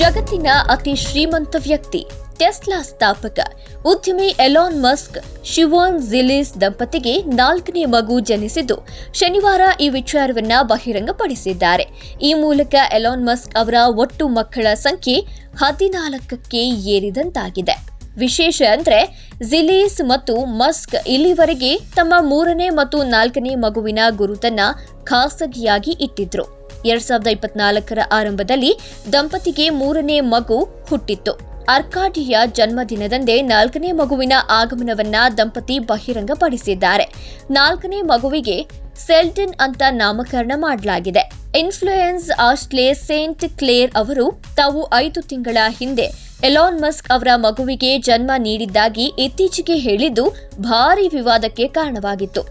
ಜಗತ್ತಿನ ಅತಿ ಶ್ರೀಮಂತ ವ್ಯಕ್ತಿ, ಟೆಸ್ಲಾ ಸ್ಥಾಪಕ, ಉದ್ಯಮಿ ಎಲಾನ್ ಮಸ್ಕ್, ಶಿವಾನ್ ಜಿಲಿಸ್ ದಂಪತಿಗೆ ನಾಲ್ಕನೇ ಮಗು ಜನಿಸಿದ್ದು ಶನಿವಾರ ಈ ವಿಚಾರವನ್ನ ಬಹಿರಂಗಪಡಿಸಿದ್ದಾರೆ. ಈ ಮೂಲಕ ಎಲಾನ್ ಮಸ್ಕ್ ಅವರ ಒಟ್ಟು ಮಕ್ಕಳ ಸಂಖ್ಯೆ ಹದಿನಾಲ್ಕಕ್ಕೆ ಏರಿದಂತಾಗಿದೆ. ವಿಶೇಷ ಅಂದ್ರೆ ಜಿಲೀಸ್ ಮತ್ತು ಮಸ್ಕ್ ಇಲ್ಲಿವರೆಗೆ ತಮ್ಮ ಮೂರನೇ ಮತ್ತು ನಾಲ್ಕನೇ ಮಗುವಿನ ಗುರುತನ್ನ ಖಾಸಗಿಯಾಗಿ ಇಟ್ಟಿದ್ರು. ಎರಡ್ ಸಾವಿರದ ಇಪ್ಪತ್ನಾಲ್ಕರ ಆರಂಭದಲ್ಲಿ ದಂಪತಿಗೆ ಮೂರನೇ ಮಗು ಹುಟ್ಟಿತ್ತು. ಅರ್ಕಾಡಿಯ ಜನ್ಮದಿನದಂದೇ ನಾಲ್ಕನೇ ಮಗುವಿನ ಆಗಮನವನ್ನ ದಂಪತಿ ಬಹಿರಂಗಪಡಿಸಿದ್ದಾರೆ. ನಾಲ್ಕನೇ ಮಗುವಿಗೆ ಸೆಲ್ಟನ್ ಅಂತ ನಾಮಕರಣ ಮಾಡಲಾಗಿದೆ. ಇನ್ಫ್ಲೂಯೆನ್ಸ್ ಆಸ್ಟ್ಲೇ ಸೇಂಟ್ ಕ್ಲೇರ್ ಅವರು ತಾವು ಐದು ತಿಂಗಳ ಹಿಂದೆ ಎಲಾನ್ ಮಸ್ಕ್ ಅವರ ಮಗುವಿಗೆ ಜನ್ಮ ನೀಡಿದ್ದಾಗಿ ಇತ್ತೀಚೆಗೆ ಹೇಳಿದ್ದು ಭಾರಿ ವಿವಾದಕ್ಕೆ ಕಾರಣವಾಗಿತ್ತು.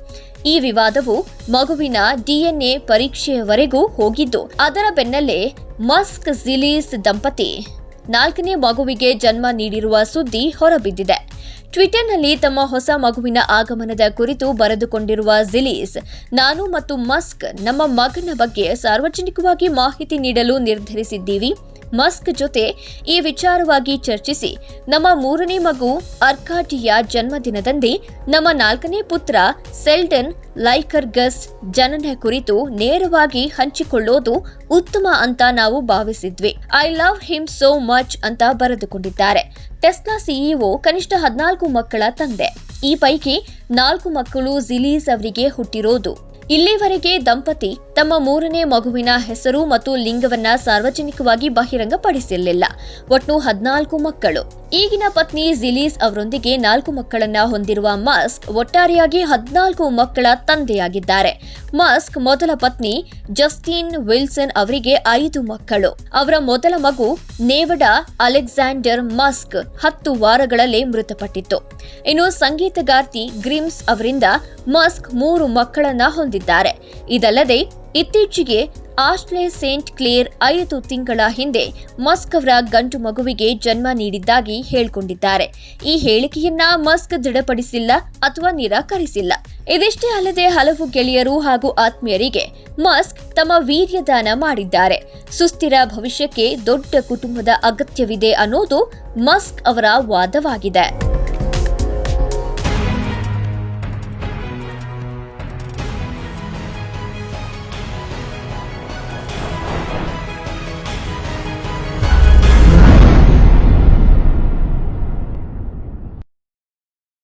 ಈ ವಿವಾದವು ಮಗುವಿನ ಡಿಎನ್ಎ ಪರೀಕ್ಷೆಯವರೆಗೂ ಹೋಗಿದ್ದು, ಅದರ ಬೆನ್ನಲ್ಲೇ ಮಸ್ಕ್ ಜಿಲೀಸ್ ದಂಪತಿ ನಾಲ್ಕನೇ ಮಗುವಿಗೆ ಜನ್ಮ ನೀಡಿರುವ ಸುದ್ದಿ ಹೊರಬಿದ್ದಿದೆ. ಟ್ವಿಟರ್ನಲ್ಲಿ ತಮ್ಮ ಹೊಸ ಮಗುವಿನ ಆಗಮನದ ಕುರಿತು ಬರೆದುಕೊಂಡಿರುವ ಜಿಲೀಸ್ ನಾನು ಮತ್ತು ಮಸ್ಕ್ ನಮ್ಮ ಮಗನ ಬಗ್ಗೆ ಸಾರ್ವಜನಿಕವಾಗಿ ಮಾಹಿತಿ ನೀಡಲು ನಿರ್ಧರಿಸಿದ್ದೀವಿ. ಮಸ್ಕ್ ಜೊತೆ ಈ ವಿಚಾರವಾಗಿ ಚರ್ಚಿಸಿ, ನಮ್ಮ ಮೂರನೇ ಮಗು ಅರ್ಕಾಟಿಯ ಜನ್ಮದಿನದಂದೇ ನಮ್ಮ ನಾಲ್ಕನೇ ಪುತ್ರ ಸೆಲ್ಡನ್ ಲೈಕರ್ಗಸ್ ಜನನ ಕುರಿತು ನೇರವಾಗಿ ಹಂಚಿಕೊಳ್ಳೋದು ಉತ್ತಮ ಅಂತ ನಾವು ಭಾವಿಸಿದ್ವಿ. I love him so much ಅಂತ ಬರೆದುಕೊಂಡಿದ್ದಾರೆ. ಟೆಸ್ಲಾ ಸಿಇಒ ಕನಿಷ್ಠ ಹದಿನಾಲ್ಕು ಮಕ್ಕಳ ತಂದೆ. ಈ ಪೈಕಿ ನಾಲ್ಕು ಮಕ್ಕಳು ಜಿಲೀಸ್ ಅವರಿಗೆ ಹುಟ್ಟಿರೋದು. ಇಲ್ಲಿವರೆಗೆ ದಂಪತಿ ತಮ್ಮ ಮೂರನೇ ಮಗುವಿನ ಹೆಸರು ಮತ್ತು ಲಿಂಗವನ್ನ ಸಾರ್ವಜನಿಕವಾಗಿ ಬಹಿರಂಗಪಡಿಸಿರಲಿಲ್ಲ. ಒಟ್ಟು ಹದಿನಾಲ್ಕು ಮಕ್ಕಳು. ಈಗಿನ ಪತ್ನಿ ಜಿಲೀಸ್ ಅವರೊಂದಿಗೆ ನಾಲ್ಕು ಮಕ್ಕಳನ್ನ ಹೊಂದಿರುವ ಮಸ್ಕ್ ಒಟ್ಟಾರೆಯಾಗಿ ಹದಿನಾಲ್ಕು ಮಕ್ಕಳ ತಂದೆಯಾಗಿದ್ದಾರೆ. ಮಸ್ಕ್ ಮೊದಲ ಪತ್ನಿ ಜಸ್ಟಿನ್ ವಿಲ್ಸನ್ ಅವರಿಗೆ ಐದು ಮಕ್ಕಳು. ಅವರ ಮೊದಲ ಮಗು ನೇವಡಾ ಅಲೆಕ್ಸಾಂಡರ್ ಮಸ್ಕ್ ಹತ್ತು ವಾರಗಳಲ್ಲೇ ಮೃತಪಟ್ಟಿತ್ತು. ಇನ್ನು ಸಂಗೀತಗಾರ್ತಿ ಗ್ರಿಮ್ಸ್ ಅವರಿಂದ ಮಸ್ಕ್ ಮೂರು ಮಕ್ಕಳನ್ನ ಹೊಂದಿದ್ದಾರೆ. ಇದಲ್ಲದೆ ಇತ್ತೀಚೆಗೆ ಆಸ್ಟ್ಲೆ ಸೇಂಟ್ ಕ್ಲೇರ್ ಐದು ತಿಂಗಳ ಹಿಂದೆ ಮಸ್ಕ್ ಅವರ ಗಂಡು ಮಗುವಿಗೆ ಜನ್ಮ ನೀಡಿದ್ದಾಗಿ ಹೇಳಿಕೊಂಡಿದ್ದಾರೆ. ಈ ಹೇಳಿಕೆಯನ್ನ ಮಸ್ಕ್ ದೃಢಪಡಿಸಿಲ್ಲ ಅಥವಾ ನಿರಾಕರಿಸಿಲ್ಲ. ಇದಿಷ್ಟೇ ಅಲ್ಲದೆ ಹಲವು ಗೆಳೆಯರು ಹಾಗೂ ಆತ್ಮೀಯರಿಗೆ ಮಸ್ಕ್ ತಮ್ಮ ವೀರ್ಯದಾನ ಮಾಡಿದ್ದಾರೆ. ಸುಸ್ಥಿರ ಭವಿಷ್ಯಕ್ಕೆ ದೊಡ್ಡ ಕುಟುಂಬದ ಅಗತ್ಯವಿದೆ ಅನ್ನೋದು ಮಸ್ಕ್ ಅವರ ವಾದವಾಗಿದೆ.